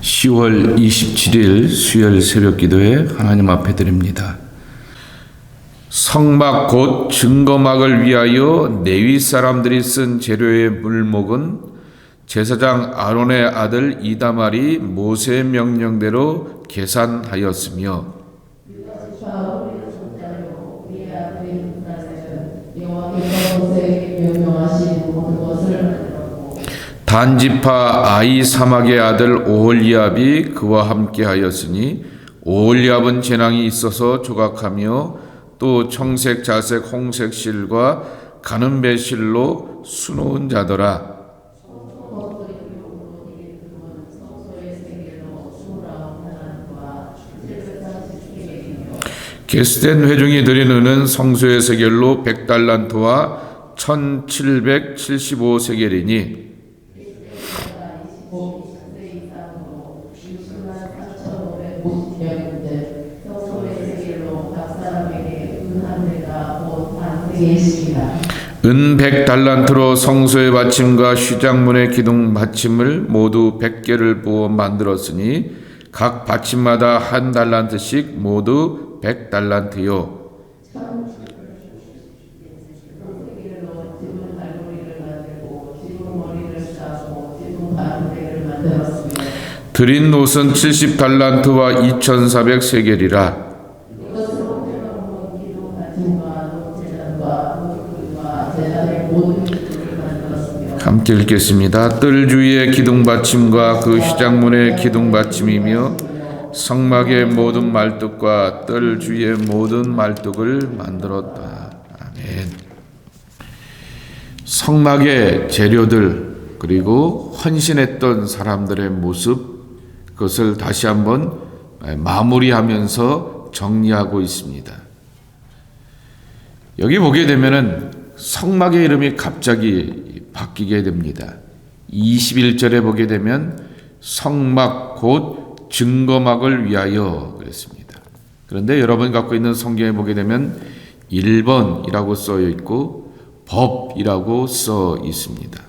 10월 27일 수요일 새벽 기도에 하나님 앞에 드립니다. 성막 곧 증거막을 위하여 내위 사람들이 쓴 재료의 물목은 제사장 아론의 아들 이다말이 모세의 명령대로 계산하였으며 여호와께서 모세에게 명령하신 모든 것을 만들었고 단지파 아이 사막의 아들 오홀리압이 그와 함께 하였으니 오홀리압은 재능이 있어서 조각하며 또 청색, 자색, 홍색 실과 가는 배실로 수놓은 자더라. 게스된 회중이 드린 은은 성소의 세겔로 100달란트와 1775세겔이니 되었는데 성소의 세계로 각 사람에게 은한 대가 곧 반세의 시기다. 은 100달란트로 성소의 받침과 휘장문의 기둥 받침을 모두 100개를 부어 만들었으니 각 받침마다 한 달란트씩 모두 100달란트요. 지붕 발고리를 만들고 지붕 머리를 쌓고 지붕 바른대를 만들었으며 드린 옷은 70달란트와 2400세겔이라. 기둥 받침과 녹제단과 녹굴과 제단의 모든 기둥을 만들었으며 함께 읽겠습니다. 뜰 주위의 기둥 받침과 그 휘장문의 기둥 받침이며 성막의 모든 말뚝과 뜰 주위의 모든 말뚝을 만들었다. 아멘. 성막의 재료들 그리고 헌신했던 사람들의 모습 그것을 다시 한번 마무리하면서 정리하고 있습니다. 여기 보게 되면은 성막의 이름이 갑자기 바뀌게 됩니다. 21절에 보게 되면 성막 곧 증거막을 위하여 그랬습니다. 그런데 여러분 갖고 있는 성경에 보게 되면 1번이라고 써 있고 법이라고 써 있습니다.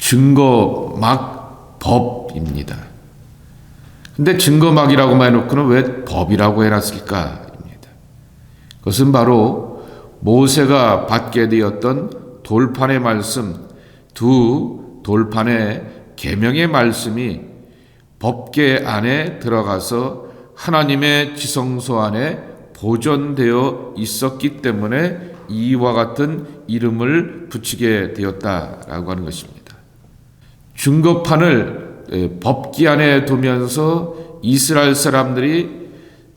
증거막 법입니다. 근데 증거막이라고만 해놓고는 왜 법이라고 해놨을까 입니다. 그것은 바로 모세가 받게 되었던 돌판의 말씀, 두 돌판의 계명의 말씀이 법계 안에 들어가서 하나님의 지성소 안에 보존되어 있었기 때문에 이와 같은 이름을 붙이게 되었다라고 하는 것입니다. 중거판을 예, 법기 안에 두면서 이스라엘 사람들이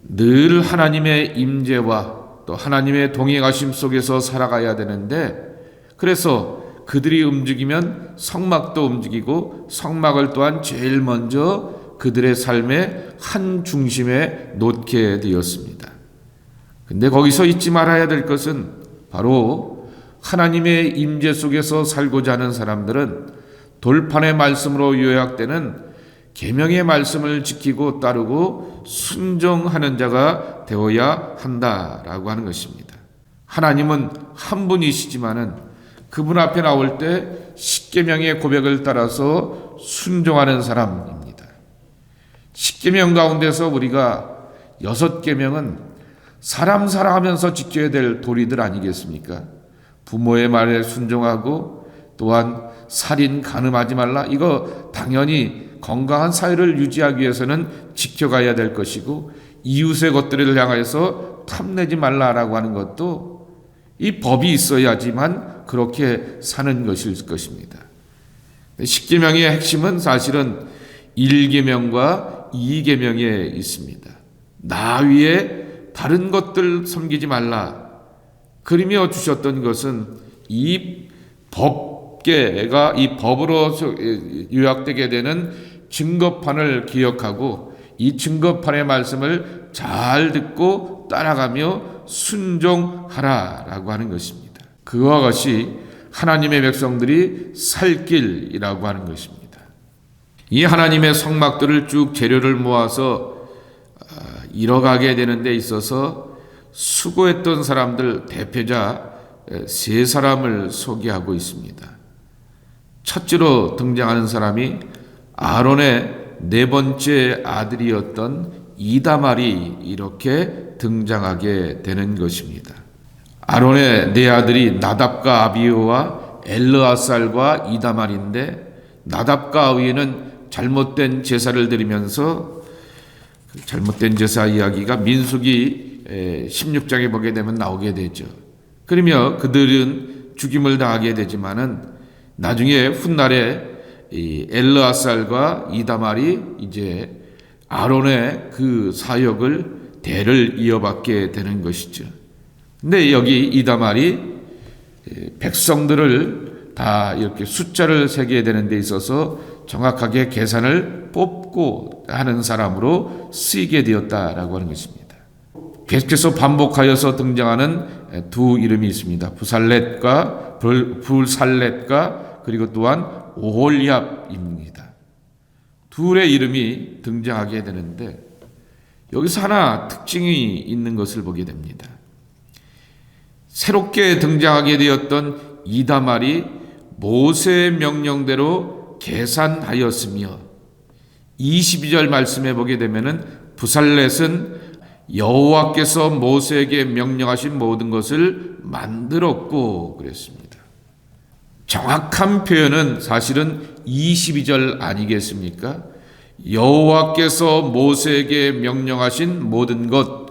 늘 하나님의 임재와 또 하나님의 동행하심 속에서 살아가야 되는데 그래서 그들이 움직이면 성막도 움직이고 성막을 또한 제일 먼저 그들의 삶의 한 중심에 놓게 되었습니다. 근데 거기서 잊지 말아야 될 것은 바로 하나님의 임재 속에서 살고자 하는 사람들은 돌판의 말씀으로 요약되는 계명의 말씀을 지키고 따르고 순종하는 자가 되어야 한다라고 하는 것입니다. 하나님은 한 분이시지만은 그분 앞에 나올 때 십계명의 고백을 따라서 순종하는 사람입니다. 십계명 가운데서 우리가 여섯 계명은 사람 살아가면서 지켜야 될 도리들 아니겠습니까? 부모의 말에 순종하고 또한 살인 가늠하지 말라. 이거 당연히 건강한 사회를 유지하기 위해서는 지켜가야 될 것이고 이웃의 것들을 향해서 탐내지 말라라고 하는 것도 이 법이 있어야지만 그렇게 사는 것일 것입니다. 십계명의 핵심은 사실은 1계명과 2계명에 있습니다. 나 위에 다른 것들 섬기지 말라. 그리며 주셨던 것은 이 법 계가 이 법으로 요약되게 되는 증거판을 기억하고 이 증거판의 말씀을 잘 듣고 따라가며 순종하라라고 하는 것입니다. 그와 같이 하나님의 백성들이 살 길이라고 하는 것입니다. 이 하나님의 성막들을 쭉 재료를 모아서 이뤄가게 되는 데 있어서 수고했던 사람들 대표자 세 사람을 소개하고 있습니다. 첫째로 등장하는 사람이 아론의 네 번째 아들이었던 이다말이 이렇게 등장하게 되는 것입니다. 아론의 네 아들이 나답과 아비오와 엘르아살과 이다말인데 나답과 아비는 잘못된 제사를 드리면서 그 잘못된 제사 이야기가 민수기 16장에 보게 되면 나오게 되죠. 그러며 그들은 죽임을 당하게 되지만은 나중에 훗날에 이 엘르아살과 이다말이 이제 아론의 그 사역을 대를 이어받게 되는 것이죠. 근데 여기 이다말이 백성들을 다 이렇게 숫자를 세게 되는 데 있어서 정확하게 계산을 뽑고 하는 사람으로 쓰이게 되었다라고 하는 것입니다. 계속해서 반복하여서 등장하는 두 이름이 있습니다. 부살렛과 불살렛과 그리고 또한 오홀리압입니다. 둘의 이름이 등장하게 되는데 여기서 하나 특징이 있는 것을 보게 됩니다. 새롭게 등장하게 되었던 이다말이 모세의 명령대로 계산하였으며 22절 말씀에 보게 되면은 부살렛은 여호와께서 모세에게 명령하신 모든 것을 만들었고 그랬습니다. 정확한 표현은 사실은 22절 아니겠습니까? 여호와께서 모세에게 명령하신 모든 것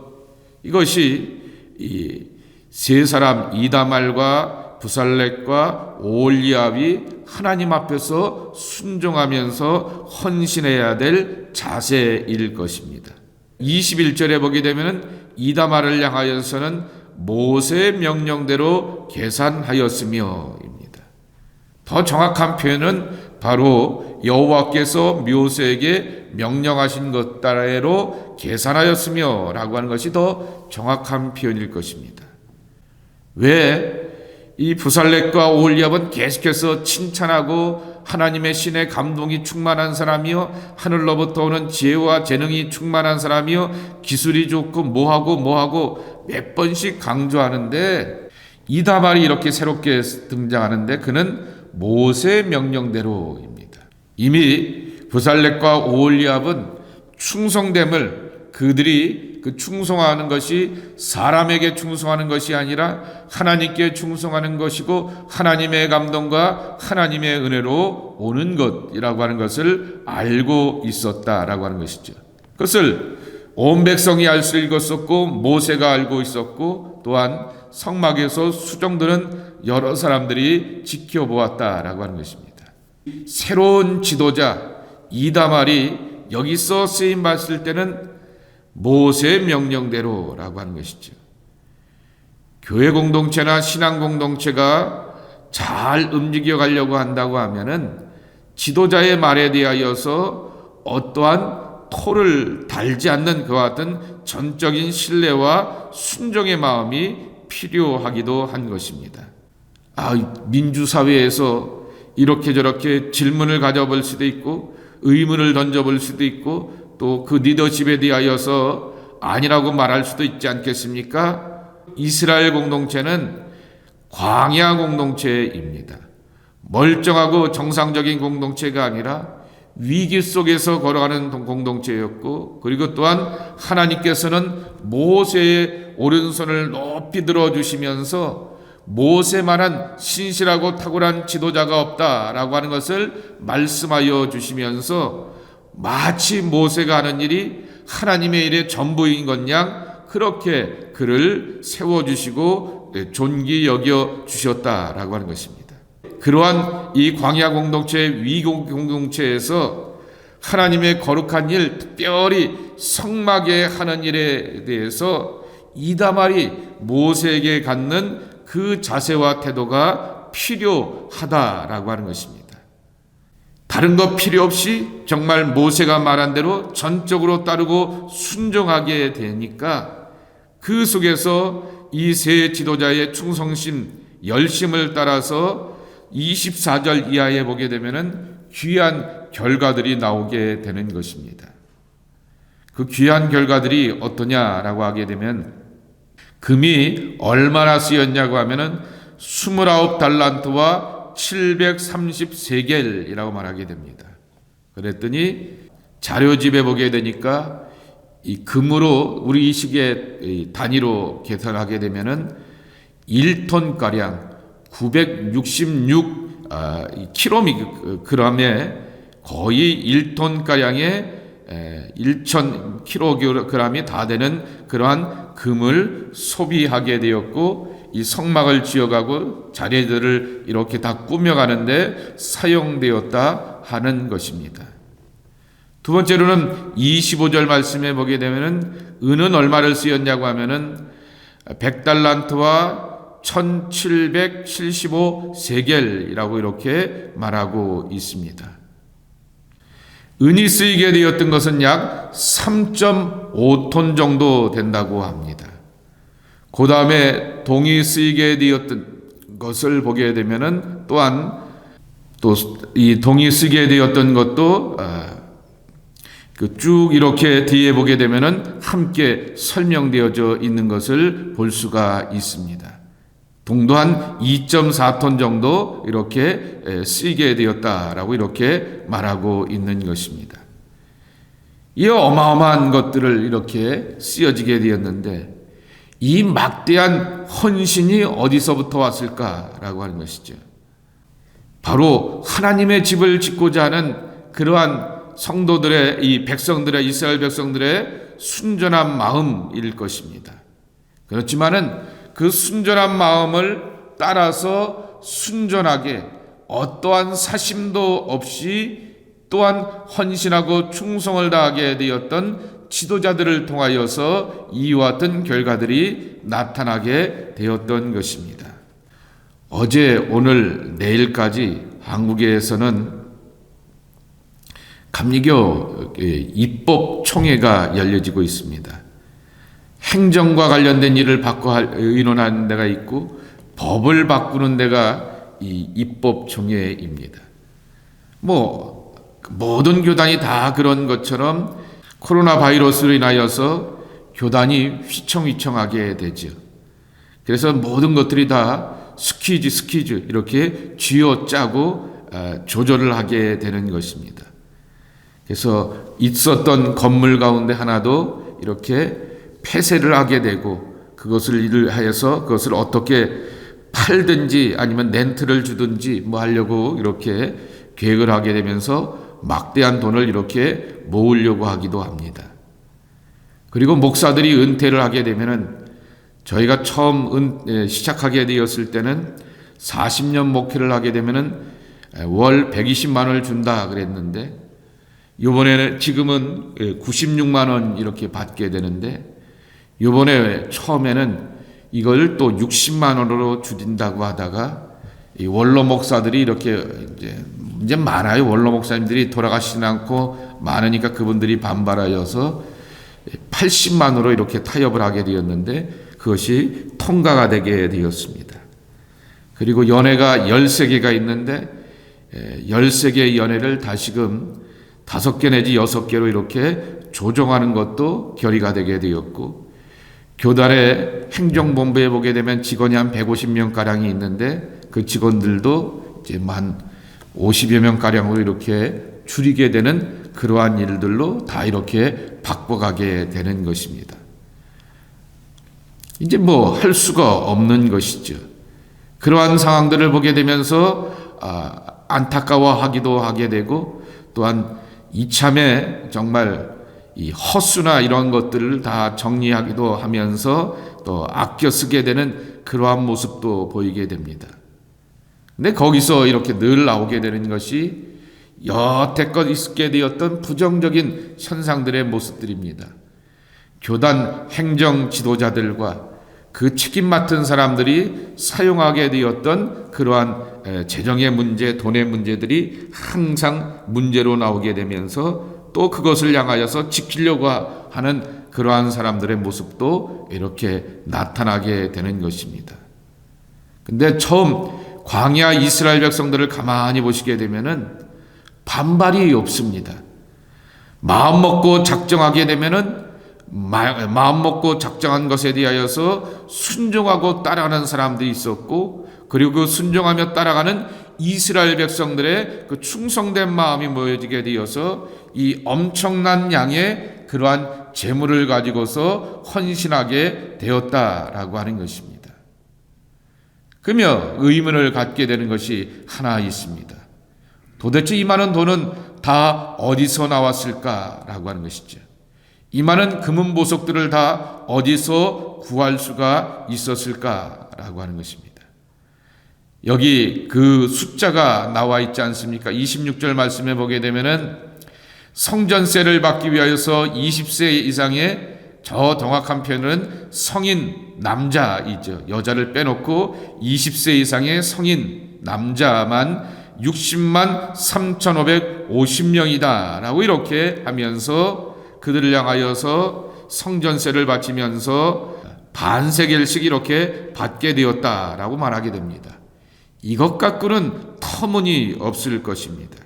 이것이 이세 사람 이다말과 부살렉과 올리압이 하나님 앞에서 순종하면서 헌신해야 될 자세일 것입니다. 21절에 보게 되면 이다말을 향하여서는 모세의 명령대로 계산하였으며입니다. 더 정확한 표현은 바로 여호와께서 모세에게 명령하신 것 따라로 계산하였으며 라고 하는 것이 더 정확한 표현일 것입니다. 왜 이 부살렉과 올리압은 계속해서 칭찬하고 하나님의 신의 감동이 충만한 사람이요 하늘로부터 오는 지혜와 재능이 충만한 사람이요 기술이 좋고 뭐하고 뭐하고 몇 번씩 강조하는데 이다발이 이렇게 새롭게 등장하는데 그는 모세 명령대로입니다. 이미 부살렉과 오올리압은 충성됨을 그들이 그 충성하는 것이 사람에게 충성하는 것이 아니라 하나님께 충성하는 것이고 하나님의 감동과 하나님의 은혜로 오는 것이라고 하는 것을 알고 있었다라고 하는 것이죠. 그것을 온 백성이 알 수 있었고 모세가 알고 있었고 또한 성막에서 수종드는 여러 사람들이 지켜보았다라고 하는 것입니다. 새로운 지도자 이다말이 여기서 쓰임 받을 때는 모세의 명령대로라고 하는 것이죠. 교회 공동체나 신앙 공동체가 잘 움직여 가려고 한다고 하면은 지도자의 말에 대하여서 어떠한 토를 달지 않는 그와 같은 전적인 신뢰와 순종의 마음이 필요하기도 한 것입니다. 아, 민주사회에서 이렇게 저렇게 질문을 가져볼 수도 있고 의문을 던져볼 수도 있고 또 그 리더십에 대하여서 아니라고 말할 수도 있지 않겠습니까? 이스라엘 공동체는 광야 공동체입니다. 멀쩡하고 정상적인 공동체가 아니라 위기 속에서 걸어가는 공동체였고 그리고 또한 하나님께서는 모세의 오른손을 높이 들어 주시면서 모세 만한 신실하고 탁월한 지도자가 없다라고 하는 것을 말씀하여 주시면서 마치 모세가 하는 일이 하나님의 일의 전부인 것양 그렇게 그를 세워 주시고 존귀 여겨 주셨다라고 하는 것입니다. 그러한 이 광야 공동체 위공 공동체에서 하나님의 거룩한 일, 특별히 성막에 하는 일에 대해서 이다말이 모세에게 갖는 그 자세와 태도가 필요하다라고 하는 것입니다. 다른 것 필요 없이 정말 모세가 말한 대로 전적으로 따르고 순종하게 되니까 그 속에서 이 세 지도자의 충성심, 열심을 따라서 24절 이하에 보게 되면은 귀한 결과들이 나오게 되는 것입니다. 그 귀한 결과들이 어떠냐라고 하게 되면 금이 얼마나 쓰였냐고 하면은 29달란트와 730세겔이라고 말하게 됩니다. 그랬더니 자료집에 보게 되니까 이 금으로 우리 이이 단위로 계산하게 되면은 1톤 가량 966 아, 이 킬로그램에 거의 1톤 가량의 1천 킬로그램이 다 되는 그러한 금을 소비하게 되었고 이 성막을 지어가고 자리들을 이렇게 다 꾸며가는데 사용되었다 하는 것입니다. 두 번째로는 25절 말씀에 보게 되면은 은은 얼마를 쓰였냐고 하면은 100달란트와 1775 세겔이라고 이렇게 말하고 있습니다. 은이 쓰이게 되었던 것은 약 3.5톤 정도 된다고 합니다. 그 다음에 동이 쓰이게 되었던 것을 보게 되면은 또한 또 이 동이 쓰게 되었던 것도 그쭉 이렇게 뒤에 보게 되면은 함께 설명되어져 있는 것을 볼 수가 있습니다. 동도 한 2.4톤 정도 이렇게 쓰이게 되었다라고 이렇게 말하고 있는 것입니다. 이 어마어마한 것들을 이렇게 쓰여지게 되었는데 이 막대한 헌신이 어디서부터 왔을까라고 하는 것이죠. 바로 하나님의 집을 짓고자 하는 그러한 성도들의 이 백성들의 이스라엘 백성들의 순전한 마음일 것입니다. 그렇지만은 그 순전한 마음을 따라서 순전하게 어떠한 사심도 없이 또한 헌신하고 충성을 다하게 되었던 지도자들을 통하여서 이와 같은 결과들이 나타나게 되었던 것입니다. 어제, 오늘, 내일까지 한국에서는 감리교 입법총회가 열려지고 있습니다. 행정과 관련된 일을 바꿔 의논하는 데가 있고 법을 바꾸는 데가 이 입법 총회입니다. 뭐 모든 교단이 다 그런 것처럼 코로나 바이러스로 인하여서 교단이 휘청휘청하게 되죠. 그래서 모든 것들이 다 스퀴즈 스퀴즈 이렇게 쥐어 짜고 조절을 하게 되는 것입니다. 그래서 있었던 건물 가운데 하나도 이렇게 폐쇄를 하게 되고 그것을 일을 하여서 그것을 어떻게 팔든지 아니면 렌트를 주든지 뭐 하려고 이렇게 계획을 하게 되면서 막대한 돈을 이렇게 모으려고 하기도 합니다. 그리고 목사들이 은퇴를 하게 되면은 저희가 처음 은, 예, 시작하게 되었을 때는 40년 목회를 하게 되면은 월 120만 원을 준다 그랬는데 이번에는 지금은 96만 원 이렇게 받게 되는데 이번에 처음에는 이걸 또 60만 원으로 줄인다고 하다가 이 원로 목사들이 이렇게 이제 이제 많아요 원로 목사님들이 돌아가시지 않고 많으니까 그분들이 반발하여서 80만 원으로 이렇게 타협을 하게 되었는데 그것이 통과가 되게 되었습니다. 그리고 연회가 13개가 있는데 13개의 연회를 다시금 다섯 개 내지 여섯 개로 이렇게 조정하는 것도 결의가 되게 되었고 교단의 행정본부에 보게 되면 직원이 한 150명 가량이 있는데 그 직원들도 이제 한 50여 명 가량으로 이렇게 줄이게 되는 그러한 일들로 다 이렇게 바꿔가게 되는 것입니다. 이제 뭐 할 수가 없는 것이죠. 그러한 상황들을 보게 되면서 아, 안타까워하기도 하게 되고 또한 이참에 정말 이 허수나 이런 것들을 다 정리하기도 하면서 또 아껴 쓰게 되는 그러한 모습도 보이게 됩니다. 근데 거기서 이렇게 늘 나오게 되는 것이 여태껏 있게 되었던 부정적인 현상들의 모습들입니다. 교단 행정 지도자들과 그 책임 맡은 사람들이 사용하게 되었던 그러한 재정의 문제, 돈의 문제들이 항상 문제로 나오게 되면서 또 그것을 향하여서 지키려고 하는 그러한 사람들의 모습도 이렇게 나타나게 되는 것입니다. 근데 처음 광야 이스라엘 백성들을 가만히 보시게 되면은 반발이 없습니다. 마음 먹고 작정하게 되면은 마음 먹고 작정한 것에 대하여서 순종하고 따라가는 사람들이 있었고 그리고 그 순종하며 따라가는 이스라엘 백성들의 그 충성된 마음이 모여지게 되어서 이 엄청난 양의 그러한 재물을 가지고서 헌신하게 되었다라고 하는 것입니다. 그러며 의문을 갖게 되는 것이 하나 있습니다. 도대체 이 많은 돈은 다 어디서 나왔을까라고 하는 것이죠. 이 많은 금은 보석들을 다 어디서 구할 수가 있었을까라고 하는 것입니다. 여기 그 숫자가 나와 있지 않습니까? 26절 말씀에 보게 되면은 성전세를 받기 위하여서 20세 이상의 저 정확한 표현은 성인 남자이죠. 여자를 빼놓고 20세 이상의 성인 남자만 60만 3,550명이다. 라고 이렇게 하면서 그들을 향하여서 성전세를 바치면서 반세겔씩 이렇게 받게 되었다라고 말하게 됩니다. 이것 갖고는 터무니 없을 것입니다.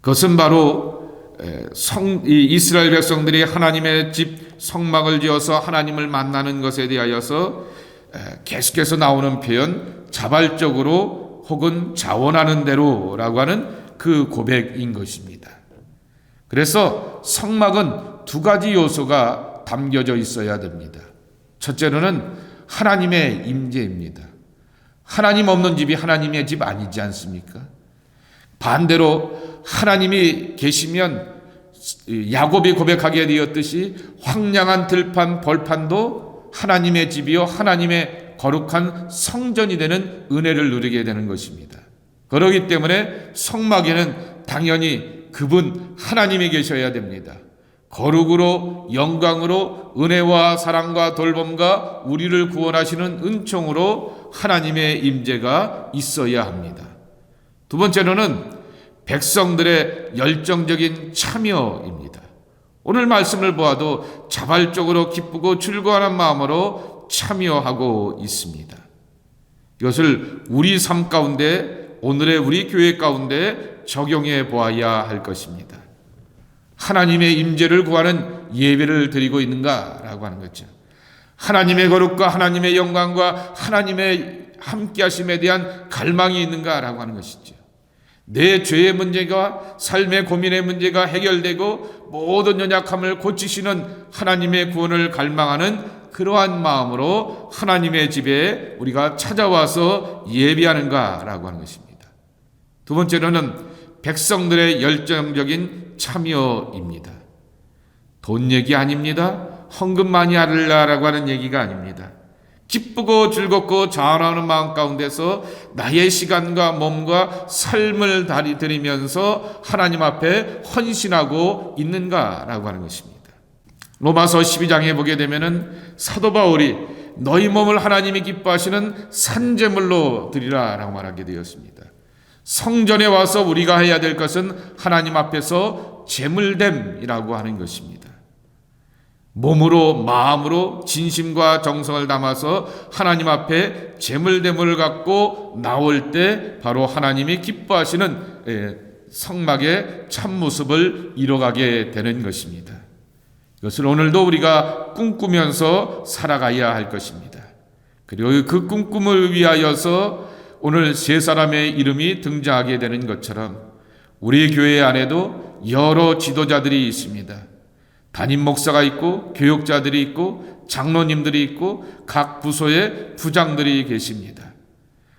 그것은 바로 에, 성, 이 이스라엘 백성들이 하나님의 집 성막을 지어서 하나님을 만나는 것에 대하여서 에, 계속해서 나오는 표현 자발적으로 혹은 자원하는 대로라고 하는 그 고백인 것입니다. 그래서 성막은 두 가지 요소가 담겨져 있어야 됩니다. 첫째로는 하나님의 임재입니다. 하나님 없는 집이 하나님의 집 아니지 않습니까? 반대로 하나님이 계시면 야곱이 고백하게 되었듯이 황량한 들판 벌판도 하나님의 집이요 하나님의 거룩한 성전이 되는 은혜를 누리게 되는 것입니다. 그러기 때문에 성막에는 당연히 그분 하나님이 계셔야 됩니다. 거룩으로 영광으로 은혜와 사랑과 돌봄과 우리를 구원하시는 은총으로 하나님의 임재가 있어야 합니다. 두 번째로는 백성들의 열정적인 참여입니다. 오늘 말씀을 보아도 자발적으로 기쁘고 즐거워하는 마음으로 참여하고 있습니다. 이것을 우리 삶 가운데 오늘의 우리 교회 가운데 적용해 보아야 할 것입니다. 하나님의 임재를 구하는 예배를 드리고 있는가라고 하는 거죠. 하나님의 거룩과 하나님의 영광과 하나님의 함께하심에 대한 갈망이 있는가라고 하는 것이죠. 내 죄의 문제가 삶의 고민의 문제가 해결되고 모든 연약함을 고치시는 하나님의 구원을 갈망하는 그러한 마음으로 하나님의 집에 우리가 찾아와서 예배하는가라고 하는 것입니다. 두 번째로는 백성들의 열정적인 참여입니다. 돈 얘기 아닙니다. 헌금 많이 하려라고 하는 얘기가 아닙니다. 기쁘고 즐겁고 자원하는 마음 가운데서 나의 시간과 몸과 삶을 다리 드리면서 하나님 앞에 헌신하고 있는가라고 하는 것입니다. 로마서 12장에 보게 되면은 사도 바울이 너희 몸을 하나님이 기뻐하시는 산제물로 드리라라고 말하게 되었습니다. 성전에 와서 우리가 해야 될 것은 하나님 앞에서 제물됨이라고 하는 것입니다. 몸으로 마음으로 진심과 정성을 담아서 하나님 앞에 제물됨을 갖고 나올 때 바로 하나님이 기뻐하시는 예, 성막의 참모습을 이뤄가게 되는 것입니다. 이것을 오늘도 우리가 꿈꾸면서 살아가야 할 것입니다. 그리고 그 꿈꿈을 위하여서 오늘 세 사람의 이름이 등장하게 되는 것처럼 우리 교회 안에도 여러 지도자들이 있습니다. 담임 목사가 있고 교육자들이 있고 장로님들이 있고 각 부서의 부장들이 계십니다.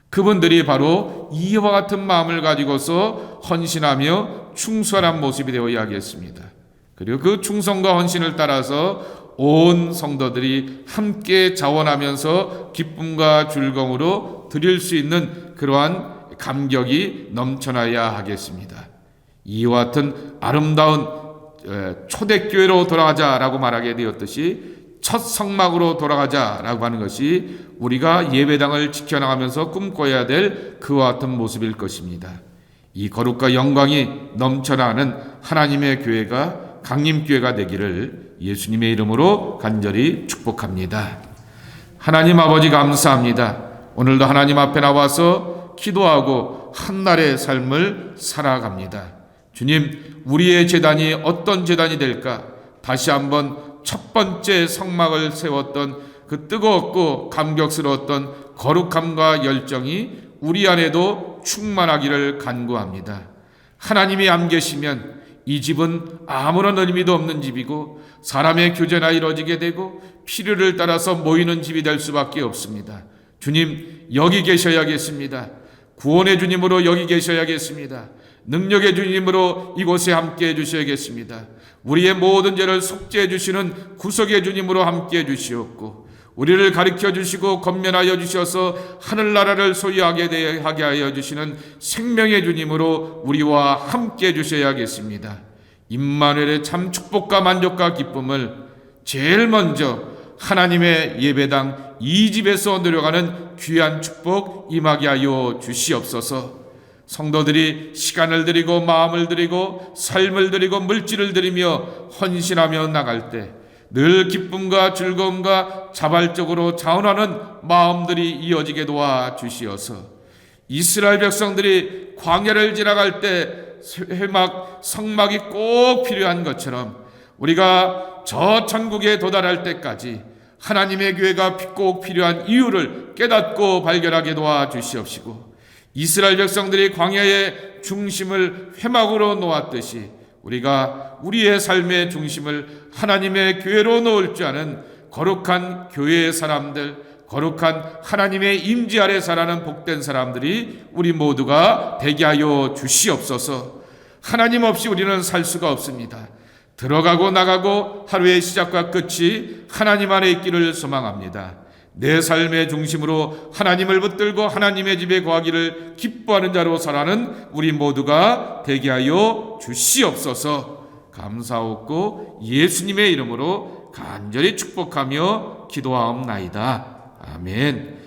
그분들이 바로 이와 같은 마음을 가지고서 헌신하며 충성한 모습이 되어야 하겠습니다. 그리고 그 충성과 헌신을 따라서 온 성도들이 함께 자원하면서 기쁨과 즐거움으로 드릴 수 있는 그러한 감격이 넘쳐나야 하겠습니다. 이와 같은 아름다운 초대교회로 돌아가자라고 말하게 되었듯이 첫 성막으로 돌아가자라고 하는 것이 우리가 예배당을 지켜나가면서 꿈꿔야 될 그와 같은 모습일 것입니다. 이 거룩과 영광이 넘쳐나는 하나님의 교회가 강림교회가 되기를 예수님의 이름으로 간절히 축복합니다. 하나님 아버지 감사합니다. 오늘도 하나님 앞에 나와서 기도하고 한날의 삶을 살아갑니다. 주님, 우리의 재단이 어떤 재단이 될까? 다시 한번 첫 번째 성막을 세웠던 그 뜨거웠고 감격스러웠던 거룩함과 열정이 우리 안에도 충만하기를 간구합니다. 하나님이 안 계시면 이 집은 아무런 의미도 없는 집이고 사람의 교제나 이루어지게 되고 필요를 따라서 모이는 집이 될 수밖에 없습니다. 주님 여기 계셔야겠습니다. 구원의 주님으로 여기 계셔야겠습니다. 능력의 주님으로 이곳에 함께 해 주셔야겠습니다. 우리의 모든 죄를 속죄해 주시는 구속의 주님으로 함께 해 주시옵고 우리를 가르쳐 주시고 건면하여 주셔서 하늘나라를 소유하게 되- 하게 하여 주시는 생명의 주님으로 우리와 함께 해 주셔야겠습니다. 임마누엘의 참 축복과 만족과 기쁨을 제일 먼저 하나님의 예배당 이 집에서 누려가는 귀한 축복 임하게 하여 주시옵소서. 성도들이 시간을 들이고 마음을 들이고 삶을 들이고 물질을 들이며 헌신하며 나갈 때 늘 기쁨과 즐거움과 자발적으로 자원하는 마음들이 이어지게 도와 주시어서 이스라엘 백성들이 광야를 지나갈 때 회막 성막이 꼭 필요한 것처럼 우리가 저 천국에 도달할 때까지 하나님의 교회가 꼭 필요한 이유를 깨닫고 발견하게 도와 주시옵시고 이스라엘 백성들이 광야의 중심을 회막으로 놓았듯이 우리가 우리의 삶의 중심을 하나님의 교회로 놓을 줄 아는 거룩한 교회의 사람들, 거룩한 하나님의 임재 아래 살아는 복된 사람들이 우리 모두가 되게 하여 주시옵소서. 하나님 없이 우리는 살 수가 없습니다. 들어가고 나가고 하루의 시작과 끝이 하나님 안에 있기를 소망합니다. 내 삶의 중심으로 하나님을 붙들고 하나님의 집에 거하기를 기뻐하는 자로 살아는 우리 모두가 되게 하여 주시옵소서 감사하고 예수님의 이름으로 간절히 축복하며 기도하옵나이다. 아멘.